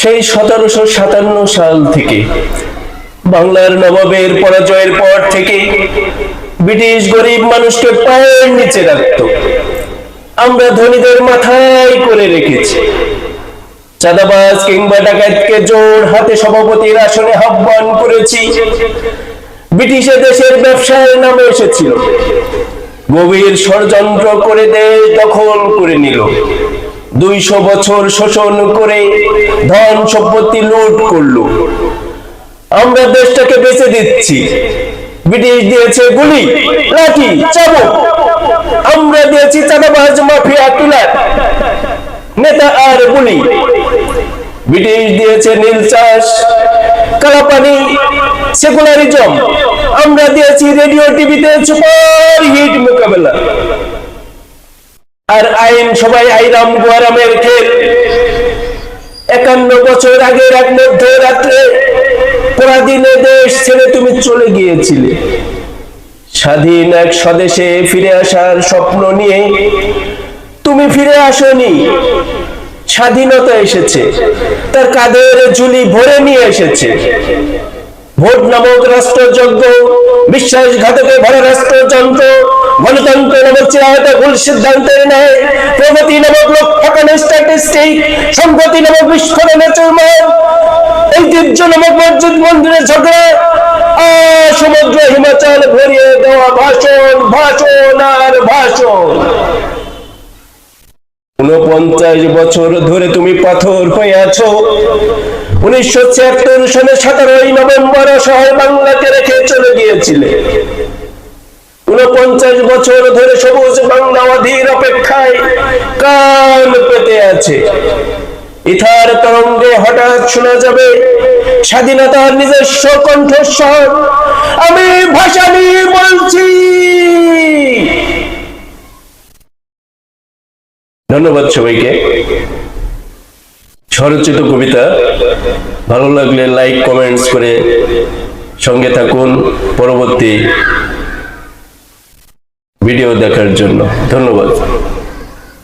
সেই সতেরোশো সাতান্ন সাল থেকে বাংলার নবাবের পরাজয়ের পর থেকে ব্রিটিশ গরিব মানুষকে পায়ের নিচে রাখত। আমরা ধনীদের মাথায় করে রেখেছি। চাঁদাবাজ কিংবা ডাকাতকে জোর হাতে সভাপতির আসনে আহ্বান করেছি। ব্রিটিশে দেশের ব্যবসার নামে এসেছিল। গভীর ষড়যন্ত্র করে দেশ দখল করে নিল। দুইশো বছর শোষণ করে ধন সম্পত্তি লুট করল। আমরা দেশটাকে বেঁচে দিচ্ছি। ব্রিটিশ দিয়েছে গুলি, লাঠি, চাবুক। আমরা দিয়েছি চাঁদাবাজ, মাফিয়া, কিলার, নেতা আর গুলি। ব্রিটিশ দিয়েছে নীল চাষ, কালাপানি, সেকুলারিজম। আমরা দিয়েছি রেডিও, টিভিতে সুপার হিট মোকাবেলা। আর আইন সবাই আইরাম গোয়ারামের খেল। একান্ন বছর আগের এক মধ্য রাত্রে পরাধীনে দেশ ছেড়ে তুমি চলে গিয়েছিলে। স্বাধীন এক স্বদেশে ফিরে আসার স্বপ্ন নিয়ে তুমি ফিরে আসনি। স্বাধীনতা এসেছে, তার কাদের জুলি ভরে নিয়ে এসেছে। ভোট নামক রাষ্ট্রযজ্ঞ, বিশ্বাসঘাতকে ভরা রাষ্ট্রযন্ত্র, গণতন্ত্র নামক চিরায়তা ভুল সিদ্ধান্তের ন্যায়, প্রগতি নামক লক্ষ্যখানে স্ট্যাটিস্টিক সম্পত্তি নামক বিস্ফোরণে চলমান ঐতিহ্য নামক মসজিদ মন্দিরের ঝগড়া সমুদ্র হিমাচল ভরিয়ে দেওয়া ভাষণ ভাষণ আর ভাষণ। উনপঞ্চাশ বছর ধরে তুমি পাথর হয়ে আছো। উনিশশো ছিয়াত্তর সালে সতেরোই নভেম্বর শহর বাংলাকে রেখে চলে গিয়েছিলে। উনপঞ্চাশ বছর ধরে সবুজ বাংলা অধীর অপেক্ষায় কান পেতে আছে। ইথার তরঙ্গে হঠাৎ শোনা যাবে, স্বাধীনতার নিজস্ব কণ্ঠস্বর। আমি ভাষা নিয়ে বলছি। ধন্যবাদ সবাইকে। স্বরচিত কবিতা। ভালো লাগলে লাইক কমেন্টস করে সঙ্গে থাকুন পরবর্তী ভিডিও দেখার জন্য। ধন্যবাদ।